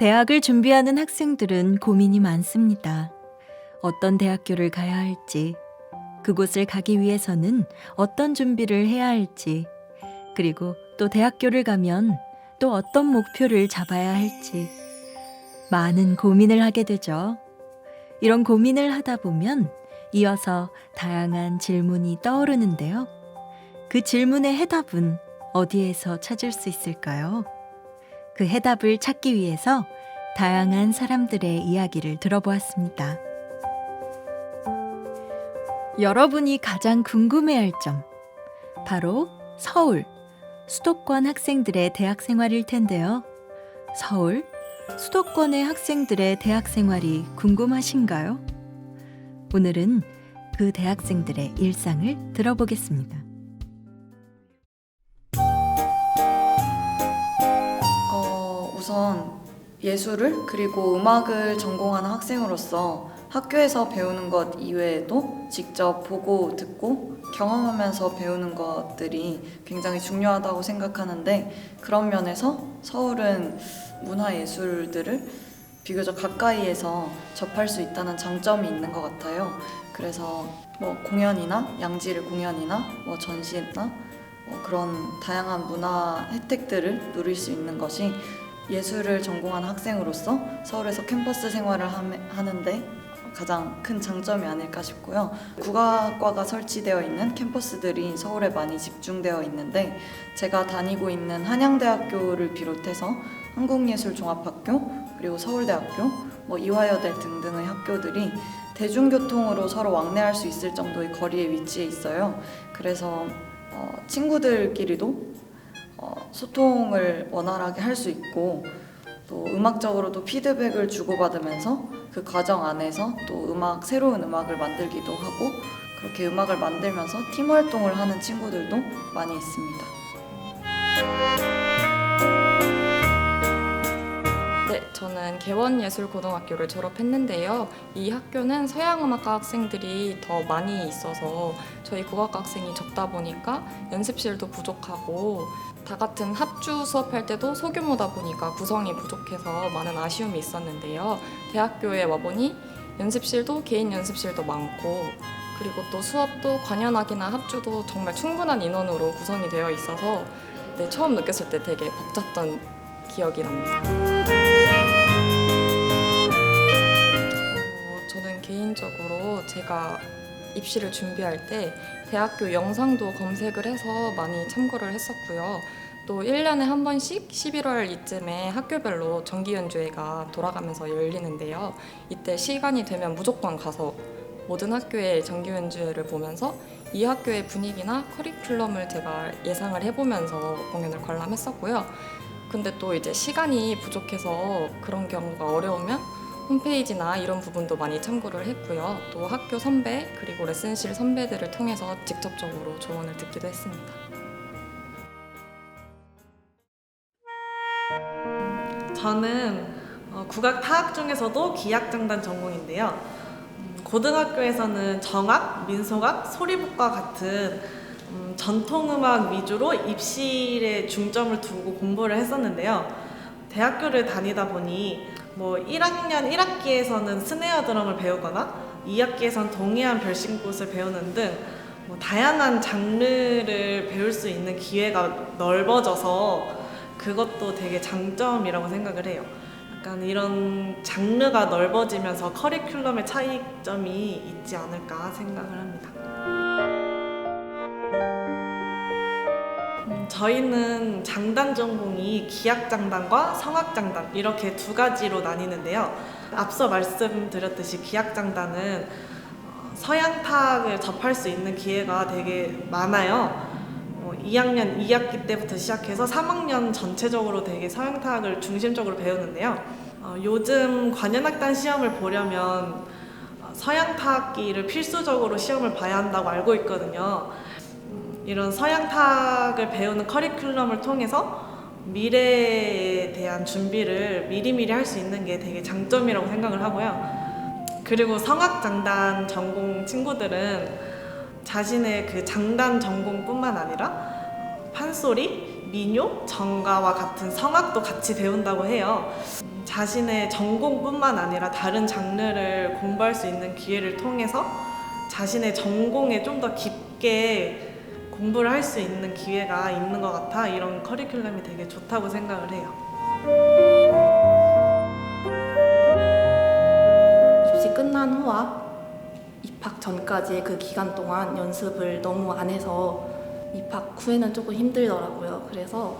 대학을 준비하는 학생들은 고민이 많습니다. 어떤 대학교를 가야 할지, 그곳을 가기 위해서는 어떤 준비를 해야 할지, 그리고 또 대학교를 가면 또 어떤 목표를 잡아야 할지, 많은 고민을 하게 되죠. 이런 고민을 하다 보면 이어서 다양한 질문이 떠오르는데요. 그 질문의 해답은 어디에서 찾을 수 있을까요? 그 해답을 찾기 위해서 다양한 사람들의 이야기를 들어보았습니다. 여러분이 가장 궁금해할 점, 바로 서울, 수도권 학생들의 대학 생활일 텐데요. 서울, 수도권의 학생들의 대학 생활이 궁금하신가요? 오늘은 그 대학생들의 일상을 들어보겠습니다. 어, 우선 예술을 그리고 음악을 전공하는 학생으로서 학교에서 배우는 것 이외에도 직접 보고 듣고 경험하면서 배우는 것들이 굉장히 중요하다고 생각하는데 그런 면에서 서울은 문화예술들을 비교적 가까이에서 접할 수 있다는 장점이 있는 것 같아요. 그래서 뭐 공연이나 양질 공연이나 뭐 전시나 뭐 그런 다양한 문화 혜택들을 누릴 수 있는 것이 예술을 전공한 학생으로서 서울에서 캠퍼스 생활을 함- 하는데 가장 큰 장점이 아닐까 싶고요. 국악과가 설치되어 있는 캠퍼스들이 서울에 많이 집중되어 있는데 제가 다니고 있는 한양대학교를 비롯해서 한국예술종합학교 그리고 서울대학교, 뭐 이화여대 등등의 학교들이 대중교통으로 서로 왕래할 수 있을 정도의 거리에 위치해 있어요. 그래서 어, 친구들끼리도 어, 소통을 원활하게 할 수 있고 또 음악적으로도 피드백을 주고받으면서 그 과정 안에서 또 음악 새로운 음악을 만들기도 하고 그렇게 음악을 만들면서 팀 활동을 하는 친구들도 많이 있습니다. 저는 개원예술고등학교를 졸업했는데요. 이 학교는 서양음악과 학생들이 더 많이 있어서 저희 국악과 학생이 적다 보니까 연습실도 부족하고 다 같은 합주 수업할 때도 소규모다 보니까 구성이 부족해서 많은 아쉬움이 있었는데요. 대학교에 와보니 연습실도 개인 연습실도 많고 그리고 또 수업도 관현악이나 합주도 정말 충분한 인원으로 구성이 되어 있어서 네, 처음 느꼈을 때 되게 벅찼던 기억이 납니다. 제가 입시를 준비할 때 대학교 영상도 검색을 해서 많이 참고를 했었고요. 또 1년에 한 번씩 11월 이쯤에 학교별로 정기 연주회가 돌아가면서 열리는데요. 이때 시간이 되면 무조건 가서 모든 학교의 정기 연주회를 보면서 이 학교의 분위기나 커리큘럼을 제가 예상을 해보면서 공연을 관람했었고요. 근데 또 이제 시간이 부족해서 그런 경우가 어려우면 홈페이지나 이런 부분도 많이 참고를 했고요. 또 학교 선배 그리고 레슨실 선배들을 통해서 직접적으로 조언을 듣기도 했습니다. 저는 어, 국악 타악 중에서도 기악장단 전공인데요. 음, 고등학교에서는 정악, 민속악, 소리북과 같은 음, 전통음악 위주로 입시에 중점을 두고 공부를 했었는데요. 대학교를 다니다 보니 뭐 1학년 1학기에서는 스네어 드럼을 배우거나 2학기에선 동해안 별신꽃을 배우는 등 뭐 다양한 장르를 배울 수 있는 기회가 넓어져서 그것도 되게 장점이라고 생각을 해요. 약간 이런 장르가 넓어지면서 커리큘럼의 차이점이 있지 않을까 생각을 합니다. 저희는 장단 전공이 기악 장단과 성악 장단 이렇게 두 가지로 나뉘는데요. 앞서 말씀드렸듯이 기악 장단은 어, 서양탁을 접할 수 있는 기회가 되게 많아요. 어, 2학년 2학기 때부터 시작해서 3학년 전체적으로 되게 서양탁을 중심적으로 배우는데요. 어, 요즘 관현악단 시험을 보려면 어, 서양 타악기를 필수적으로 시험을 봐야 한다고 알고 있거든요. 음, 이런 서양탁을 배우는 커리큘럼을 통해서 미래에 대한 준비를 미리미리 할 수 있는 게 되게 장점이라고 생각을 하고요. 그리고 성악장단 전공 친구들은 자신의 그 장단 전공뿐만 아니라 판소리, 민요, 정가와 같은 성악도 같이 배운다고 해요. 음, 자신의 전공뿐만 아니라 다른 장르를 공부할 수 있는 기회를 통해서 자신의 전공에 좀 더 깊게 공부를 할 수 있는 기회가 있는 것 같아 이런 커리큘럼이 되게 좋다고 생각을 해요. 입시 끝난 후와 입학 전까지의 그 기간 동안 연습을 너무 안 해서 입학 후에는 조금 힘들더라고요. 그래서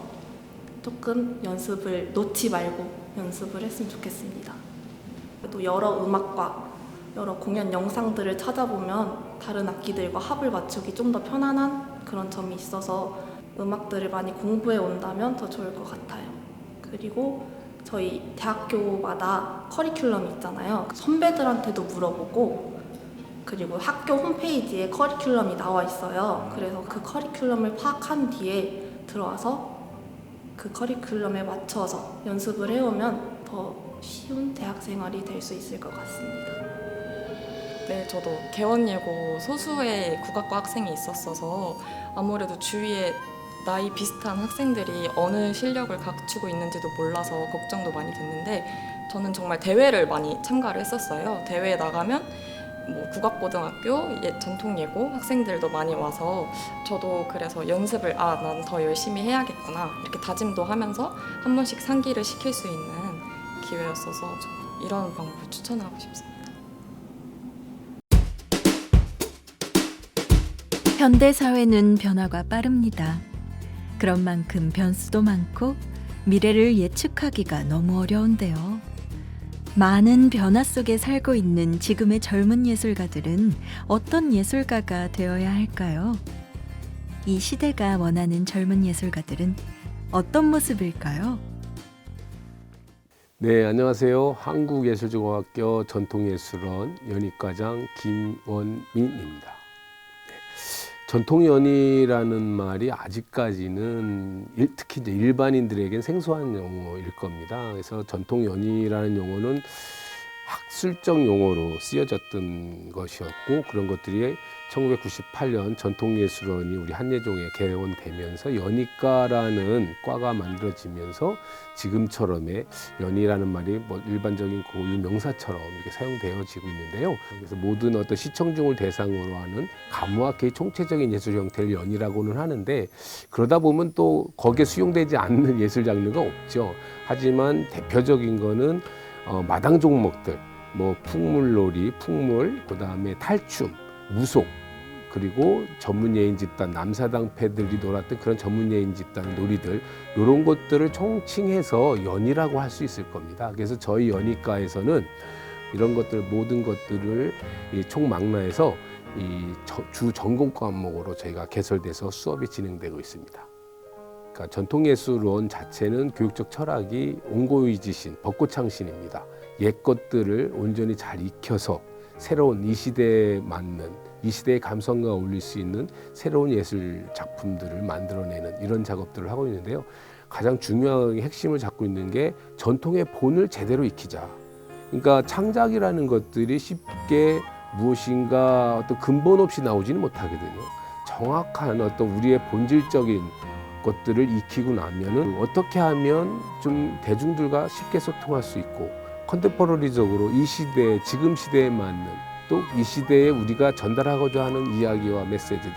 조금 연습을 놓지 말고 연습을 했으면 좋겠습니다. 또 여러 음악과 여러 공연 영상들을 찾아보면 다른 악기들과 합을 맞추기 좀 더 편안한 그런 점이 있어서 음악들을 많이 공부해 온다면 더 좋을 것 같아요. 그리고 저희 대학교마다 커리큘럼이 있잖아요. 선배들한테도 물어보고 그리고 학교 홈페이지에 커리큘럼이 나와 있어요. 그래서 그 커리큘럼을 파악한 뒤에 들어와서 그 커리큘럼에 맞춰서 연습을 해오면 더 쉬운 대학 생활이 될 수 있을 것 같습니다. 네, 저도 개원예고 소수의 국악과 학생이 있었어서 아무래도 주위에 나이 비슷한 학생들이 어느 실력을 갖추고 있는지도 몰라서 걱정도 많이 됐는데 저는 정말 대회를 많이 참가를 했었어요. 대회에 나가면 뭐 국악고등학교 예, 전통예고 학생들도 많이 와서 저도 그래서 연습을 아 난 더 열심히 해야겠구나 이렇게 다짐도 하면서 한 번씩 상기를 시킬 수 있는 기회였어서 저 이런 방법을 추천하고 싶습니다. 현대 사회는 변화가 빠릅니다. 그런 만큼 변수도 많고 미래를 예측하기가 너무 어려운데요. 많은 변화 속에 살고 있는 지금의 젊은 예술가들은 어떤 예술가가 되어야 할까요? 이 시대가 원하는 젊은 예술가들은 어떤 모습일까요? 네, 안녕하세요. 한국예술중앙학교 전통예술원 연희과장 김원민입니다. 네, 전통 연희라는 말이 아직까지는 일- 특히 이제 일반인들에겐 생소한 용어일 겁니다. 그래서 전통 연희라는 용어는 학술적 용어로 쓰여졌던 것이었고 그런 것들이 1998년 전통예술원이 우리 한예종에 개원되면서 연희과라는 과가 만들어지면서 지금처럼의 연희라는 말이 뭐 일반적인 고유 명사처럼 이렇게 사용되어지고 있는데요. 그래서 모든 어떤 시청중을 대상으로 하는 가무학계의 총체적인 예술 형태를 연희라고는 하는데 그러다 보면 또 거기에 수용되지 않는 예술 장르가 없죠. 하지만 대표적인 거는 어, 마당 종목들, 뭐 풍물놀이, 풍물, 그 다음에 탈춤, 무속, 그리고 전문 예인 집단, 남사당 패들이 놀았던 그런 전문 예인 집단 놀이들, 이런 것들을 총칭해서 연희라고 할 수 있을 겁니다. 그래서 저희 연희과에서는 이런 것들 모든 것들을 이 총망라해서 이 주 전공 과목으로 저희가 개설돼서 수업이 진행되고 있습니다. 그러니까 전통예술원 자체는 교육적 철학이 옹고의지신, 벚꽃창신입니다. 옛 것들을 온전히 잘 익혀서 새로운 이 시대에 맞는 이 시대의 감성과 어울릴 수 있는 새로운 예술 작품들을 만들어내는 이런 작업들을 하고 있는데요. 가장 중요하게 핵심을 잡고 있는 게 전통의 본을 제대로 익히자. 그러니까 창작이라는 것들이 쉽게 무엇인가 어떤 근본 없이 나오지는 못하거든요. 정확한 어떤 우리의 본질적인 것들을 익히고 나면은 어떻게 하면 좀 대중들과 쉽게 소통할 수 있고 컨템포러리적으로 이 시대 지금 시대에 맞는 또 이 시대에 우리가 전달하고자 하는 이야기와 메시지들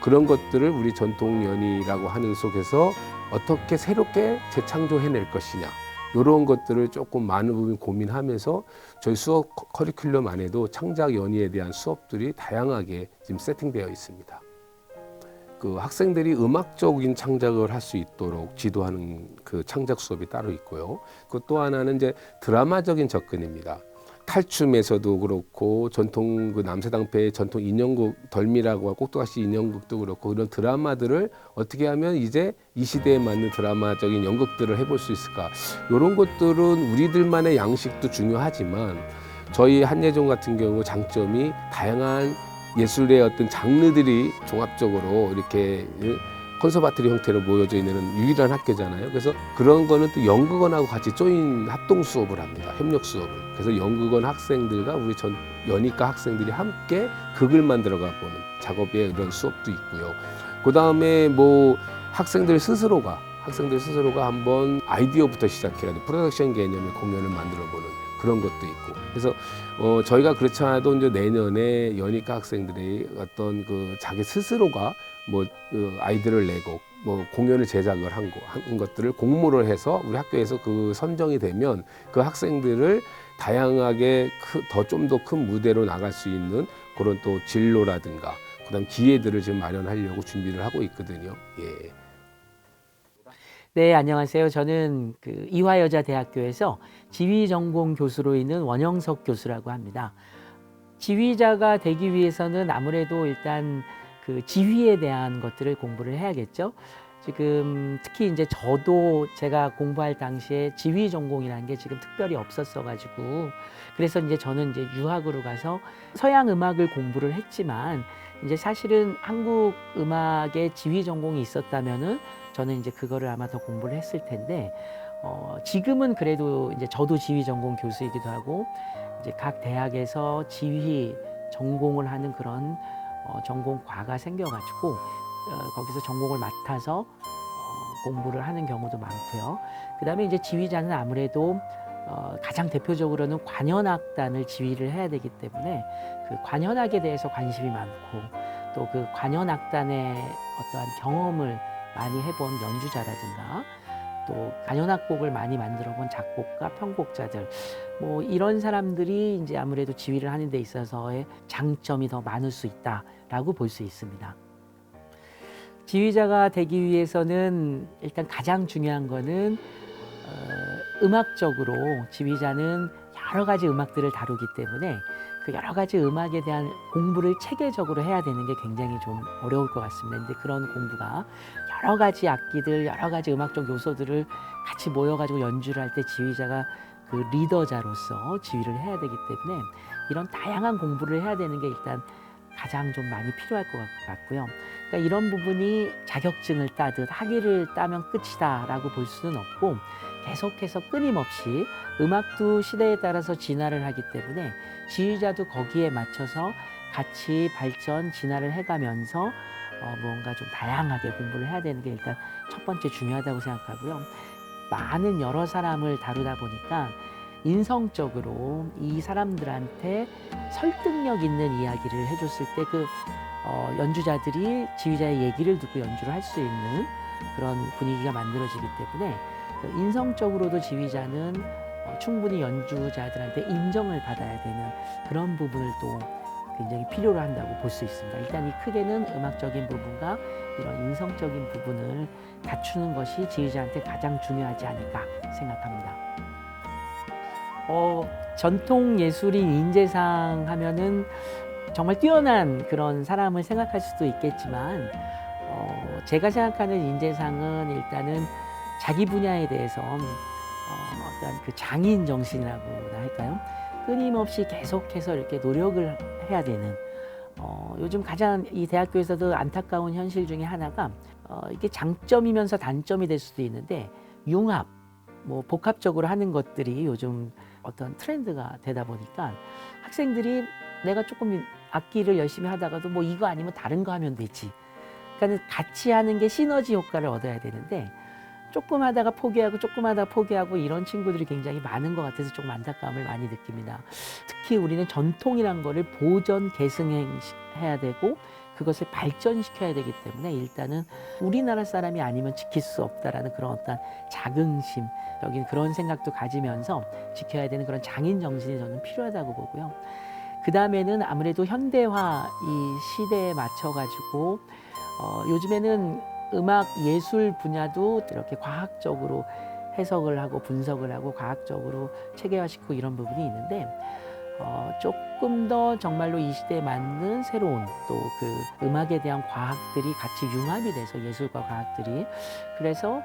그런 것들을 우리 전통 연희라고 하는 속에서 어떻게 새롭게 재창조해낼 것이냐 이런 것들을 조금 많은 부분 고민하면서 저희 수업 커- 커리큘럼 안에도 창작 연희에 대한 수업들이 다양하게 지금 세팅되어 있습니다. 그 학생들이 음악적인 창작을 할 수 있도록 지도하는 그 창작 수업이 따로 있고요. 그 또 하나는 이제 드라마적인 접근입니다. 탈춤에서도 그렇고 전통 그 남세당패의 전통 인형극 덜미라고 하고 꼭두가시 인형극도 그렇고 이런 드라마들을 어떻게 하면 이제 이 시대에 맞는 드라마적인 연극들을 해볼 수 있을까 이런 것들은 우리들만의 양식도 중요하지만 저희 한예종 같은 경우 장점이 다양한 예술의 어떤 장르들이 종합적으로 이렇게 콘서바토리 형태로 모여져 있는 유일한 학교잖아요. 그래서 그런 거는 또 연극원하고 같이 조인 합동 수업을 합니다. 협력 수업을. 그래서 연극원 학생들과 우리 전 연희과 학생들이 함께 극을 만들어가 보는 작업의 이런 수업도 있고요. 그 다음에 뭐 학생들 스스로가 학생들 스스로가 한번 아이디어부터 시작해가지고 프로덕션 개념의 공연을 만들어 보는 그런 것도 있고 그래서 어, 저희가 그렇지 않아도 이제 내년에 연희과 학생들이 어떤 그 자기 스스로가 뭐 그 아이디어를 내고 뭐 공연을 제작을 한, 거, 한 것들을 공모를 해서 우리 학교에서 그 선정이 되면 그 학생들을 다양하게 더 좀 더 큰 무대로 나갈 수 있는 그런 또 진로라든가 그다음 기회들을 지금 마련하려고 준비를 하고 있거든요. 예. 네, 안녕하세요. 저는 그 이화여자대학교에서 지휘 전공 교수로 있는 원영석 교수라고 합니다. 지휘자가 되기 위해서는 아무래도 일단 그 지휘에 대한 것들을 공부를 해야겠죠. 지금 특히 이제 저도 제가 공부할 당시에 지휘 전공이라는 게 지금 특별히 없었어 가지고 그래서 이제 저는 이제 유학으로 가서 서양 음악을 공부를 했지만 이제 사실은 한국 음악의 지휘 전공이 있었다면은 저는 이제 그거를 아마 더 공부를 했을 텐데 어, 지금은 그래도 이제 저도 지휘 전공 교수이기도 하고 이제 각 대학에서 지휘 전공을 하는 그런 어, 전공과가 생겨가지고 어, 거기서 전공을 맡아서 어, 공부를 하는 경우도 많고요. 그 다음에 이제 지휘자는 아무래도 어, 가장 대표적으로는 관현악단을 지휘를 해야 되기 때문에 그 관현악에 대해서 관심이 많고 또 그 관현악단의 어떠한 경험을 많이 해본 연주자라든가 또 관현악곡을 많이 만들어 본 작곡가, 편곡자들 뭐 이런 사람들이 이제 아무래도 지휘를 하는 데 있어서의 장점이 더 많을 수 있다라고 볼 수 있습니다. 지휘자가 되기 위해서는 일단 가장 중요한 거는 어, 음악적으로 지휘자는 여러 가지 음악들을 다루기 때문에 그 여러 가지 음악에 대한 공부를 체계적으로 해야 되는 게 굉장히 좀 어려울 것 같습니다. 근데 그런 공부가 여러 가지 악기들, 여러 가지 음악적 요소들을 같이 모여가지고 연주를 할 때 지휘자가 그 리더자로서 지휘를 해야 되기 때문에 이런 다양한 공부를 해야 되는 게 일단 가장 좀 많이 필요할 것 같고요. 그러니까 이런 부분이 자격증을 따듯 학위를 따면 끝이다라고 볼 수는 없고 계속해서 끊임없이 음악도 시대에 따라서 진화를 하기 때문에 지휘자도 거기에 맞춰서 같이 발전, 진화를 해가면서 어, 무언가 좀 다양하게 공부를 해야 되는 게 일단 첫 번째 중요하다고 생각하고요. 많은 여러 사람을 다루다 보니까 인성적으로 이 사람들한테 설득력 있는 이야기를 해줬을 때 그 어, 연주자들이 지휘자의 얘기를 듣고 연주를 할 수 있는 그런 분위기가 만들어지기 때문에 그 인성적으로도 지휘자는 어, 충분히 연주자들한테 인정을 받아야 되는 그런 부분을 또 굉장히 필요로 한다고 볼 수 있습니다. 일단 이 크게는 음악적인 부분과 이런 인성적인 부분을 갖추는 것이 지휘자한테 가장 중요하지 않을까 생각합니다. 어, 전통 예술인 인재상 하면은 정말 뛰어난 그런 사람을 생각할 수도 있겠지만 어, 제가 생각하는 인재상은 일단은 자기 분야에 대해서 어, 어떤 그 장인 정신이라고나 할까요? 끊임없이 계속해서 이렇게 노력을 해야 되는 어, 요즘 가장 이 대학교에서도 안타까운 현실 중에 하나가 어, 이게 장점이면서 단점이 될 수도 있는데 융합, 뭐 복합적으로 하는 것들이 요즘 어떤 트렌드가 되다 보니까 학생들이 내가 조금 악기를 열심히 하다가도 뭐 이거 아니면 다른 거 하면 되지. 그러니까 같이 하는 게 시너지 효과를 얻어야 되는데 조금 하다가 포기하고 조금 하다가 포기하고 이런 친구들이 굉장히 많은 것 같아서 조금 안타까움을 많이 느낍니다. 특히 우리는 전통이란 거를 보존 계승해야 되고 그것을 발전시켜야 되기 때문에 일단은 우리나라 사람이 아니면 지킬 수 없다라는 그런 어떤 자긍심 여긴 그런 생각도 가지면서 지켜야 되는 그런 장인 정신이 저는 필요하다고 보고요. 그 다음에는 아무래도 현대화 이 시대에 맞춰 가지고 어, 요즘에는 음악 예술 분야도 이렇게 과학적으로 해석을 하고 분석을 하고 과학적으로 체계화시키고 이런 부분이 있는데 어, 조금 더 정말로 이 시대에 맞는 새로운 또 그 음악에 대한 과학들이 같이 융합이 돼서 예술과 과학들이 그래서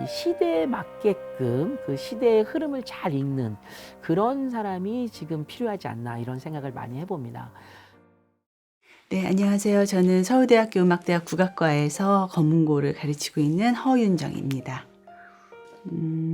이 시대에 맞게끔 그 시대의 흐름을 잘 읽는 그런 사람이 지금 필요하지 않나 이런 생각을 많이 해봅니다. 네, 안녕하세요. 저는 서울대학교 음악대학 국악과에서 검은고를 가르치고 있는 허윤정입니다. 음, 음,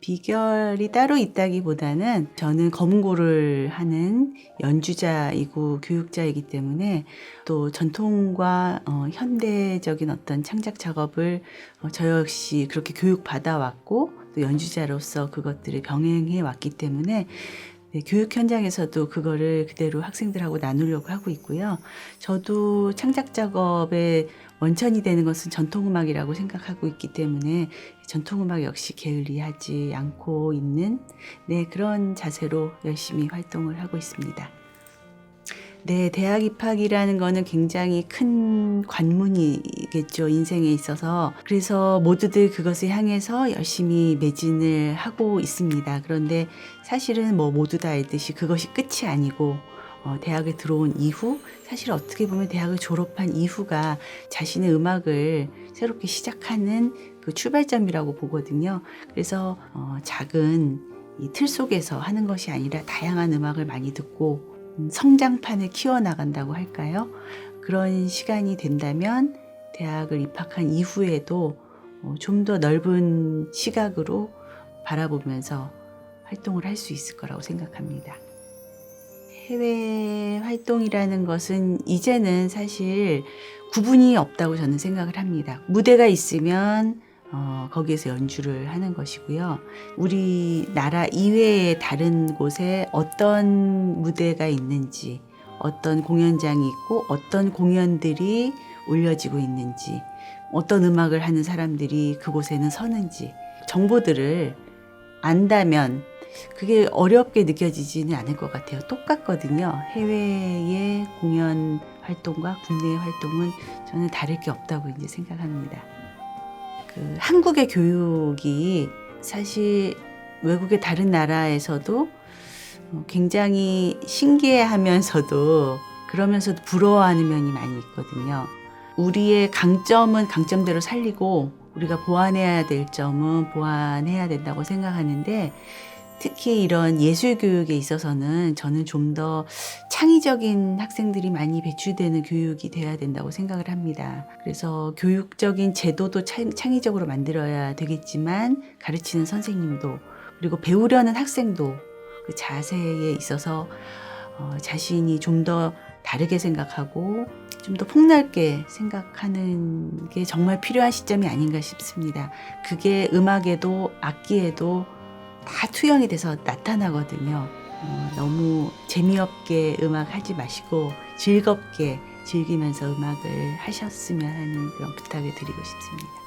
비결이 따로 있다기보다는 저는 검은고를 하는 연주자이고 교육자이기 때문에 또 전통과 어, 현대적인 어떤 창작 작업을 어, 저 역시 그렇게 교육받아 왔고 또 연주자로서 그것들을 병행해 왔기 때문에 네, 교육 현장에서도 그거를 그대로 학생들하고 나누려고 하고 있고요. 저도 창작 작업의 원천이 되는 것은 전통음악이라고 생각하고 있기 때문에 전통음악 역시 게을리하지 않고 있는 네, 그런 자세로 열심히 활동을 하고 있습니다. 네, 대학 입학이라는 거는 굉장히 큰 관문이겠죠, 인생에 있어서. 그래서 모두들 그것을 향해서 열심히 매진을 하고 있습니다. 그런데 사실은 뭐 모두 다 알듯이 그것이 끝이 아니고, 어, 대학에 들어온 이후, 사실 어떻게 보면 대학을 졸업한 이후가 자신의 음악을 새롭게 시작하는 그 출발점이라고 보거든요. 그래서 어, 작은 이 틀 속에서 하는 것이 아니라 다양한 음악을 많이 듣고 음, 성장판을 키워나간다고 할까요? 그런 시간이 된다면 대학을 입학한 이후에도 어, 좀더 넓은 시각으로 바라보면서 활동을 할 수 있을 거라고 생각합니다. 해외 활동이라는 것은 이제는 사실 구분이 없다고 저는 생각을 합니다. 무대가 있으면 어, 거기에서 연주를 하는 것이고요. 우리나라 이외의 다른 곳에 어떤 무대가 있는지, 어떤 공연장이 있고, 어떤 공연들이 올려지고 있는지, 어떤 음악을 하는 사람들이 그곳에는 서는지, 정보들을 안다면 그게 어렵게 느껴지지는 않을 것 같아요. 똑같거든요. 해외의 공연 활동과 국내의 활동은 저는 다를 게 없다고 이제 생각합니다. 그 한국의 교육이 사실 외국의 다른 나라에서도 어, 굉장히 신기해하면서도 그러면서도 부러워하는 면이 많이 있거든요. 우리의 강점은 강점대로 살리고 우리가 보완해야 될 점은 보완해야 된다고 생각하는데 특히 이런 예술 교육에 있어서는 저는 좀 더 창의적인 학생들이 많이 배출되는 교육이 돼야 된다고 생각을 합니다. 그래서 교육적인 제도도 창, 창의적으로 만들어야 되겠지만 가르치는 선생님도 그리고 배우려는 학생도 그 자세에 있어서 어, 자신이 좀 더 다르게 생각하고 좀 더 폭넓게 생각하는 게 정말 필요한 시점이 아닌가 싶습니다. 그게 음악에도 악기에도 다 투영이 돼서 나타나거든요. 어, 너무 재미없게 음악 하지 마시고 즐겁게 즐기면서 음악을 하셨으면 하는 그런 부탁을 드리고 싶습니다.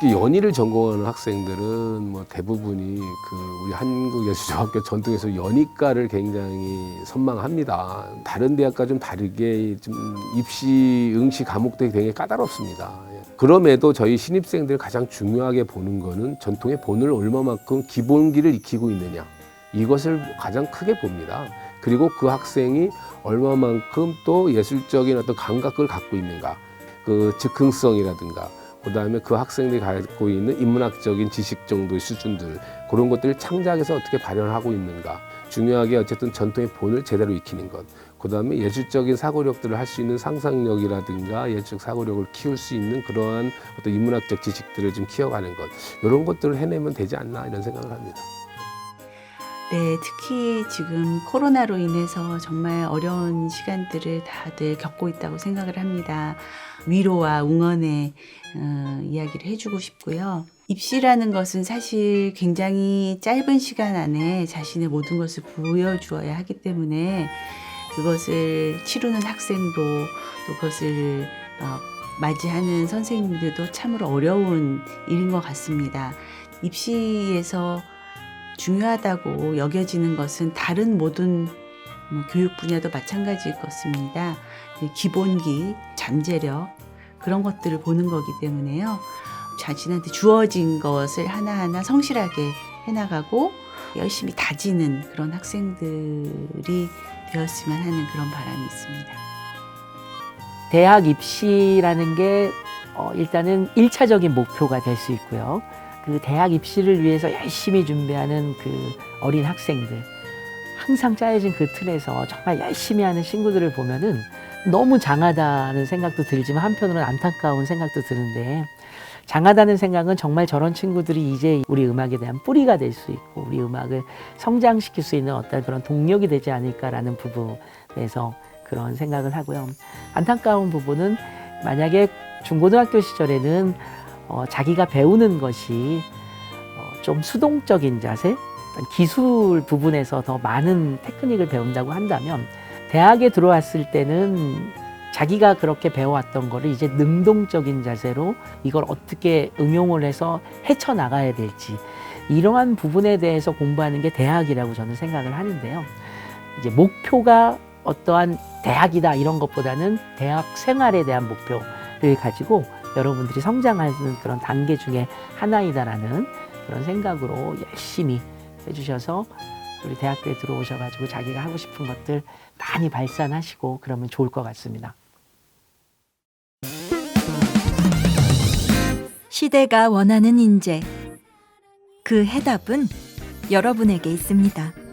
특히 연희를 전공하는 학생들은 뭐 대부분이 그 우리 한국예술중학교 전통에서 연희과를 굉장히 선망합니다. 다른 대학과 좀 다르게 좀 입시 응시 과목들이 굉장히 까다롭습니다. 예. 그럼에도 저희 신입생들 가장 중요하게 보는 거는 전통의 본을 얼마만큼 기본기를 익히고 있느냐 이것을 가장 크게 봅니다. 그리고 그 학생이 얼마만큼 또 예술적인 어떤 감각을 갖고 있는가 그 즉흥성이라든가 그다음에 그 학생들이 갖고 있는 인문학적인 지식 정도의 수준들 그런 것들을 창작해서 어떻게 발현하고 있는가 중요하게 어쨌든 전통의 본을 제대로 익히는 것 그다음에 예술적인 사고력들을 할 수 있는 상상력이라든가 예술적 사고력을 키울 수 있는 그러한 어떤 인문학적 지식들을 좀 키워가는 것 이런 것들을 해내면 되지 않나 이런 생각을 합니다. 네, 특히 지금 코로나로 인해서 정말 어려운 시간들을 다들 겪고 있다고 생각을 합니다. 위로와 응원의 어, 이야기를 해주고 싶고요. 입시라는 것은 사실 굉장히 짧은 시간 안에 자신의 모든 것을 보여주어야 하기 때문에 그것을 치르는 학생도 또 그것을 어, 맞이하는 선생님들도 참으로 어려운 일인 것 같습니다. 입시에서 중요하다고 여겨지는 것은 다른 모든 뭐 교육 분야도 마찬가지일 것입니다. 기본기, 잠재력 그런 것들을 보는 거기 때문에요. 자신한테 주어진 것을 하나하나 성실하게 해나가고 열심히 다지는 그런 학생들이 되었으면 하는 그런 바람이 있습니다. 대학 입시라는 게 어, 일단은 일차적인 목표가 될 수 있고요. 그 대학 입시를 위해서 열심히 준비하는 그 어린 학생들, 항상 짜여진 그 틀에서 정말 열심히 하는 친구들을 보면은 너무 장하다는 생각도 들지만 한편으로는 안타까운 생각도 드는데 장하다는 생각은 정말 저런 친구들이 이제 우리 음악에 대한 뿌리가 될 수 있고 우리 음악을 성장시킬 수 있는 어떤 그런 동력이 되지 않을까라는 부분에서 그런 생각을 하고요. 안타까운 부분은 만약에 중고등학교 시절에는 어, 자기가 배우는 것이 어, 좀 수동적인 자세, 기술 부분에서 더 많은 테크닉을 배운다고 한다면 대학에 들어왔을 때는 자기가 그렇게 배워왔던 거를 이제 능동적인 자세로 이걸 어떻게 응용을 해서 헤쳐나가야 될지 이러한 부분에 대해서 공부하는 게 대학이라고 저는 생각을 하는데요. 이제 목표가 어떠한 대학이다 이런 것보다는 대학 생활에 대한 목표를 가지고 여러분들이 성장하는 그런 단계 중에 하나이다라는 그런 생각으로 열심히 해주셔서 우리 대학교에 들어오셔가지고 자기가 하고 싶은 것들 많이 발산하시고 그러면 좋을 것 같습니다. 시대가 원하는 인재. 그 해답은 여러분에게 있습니다.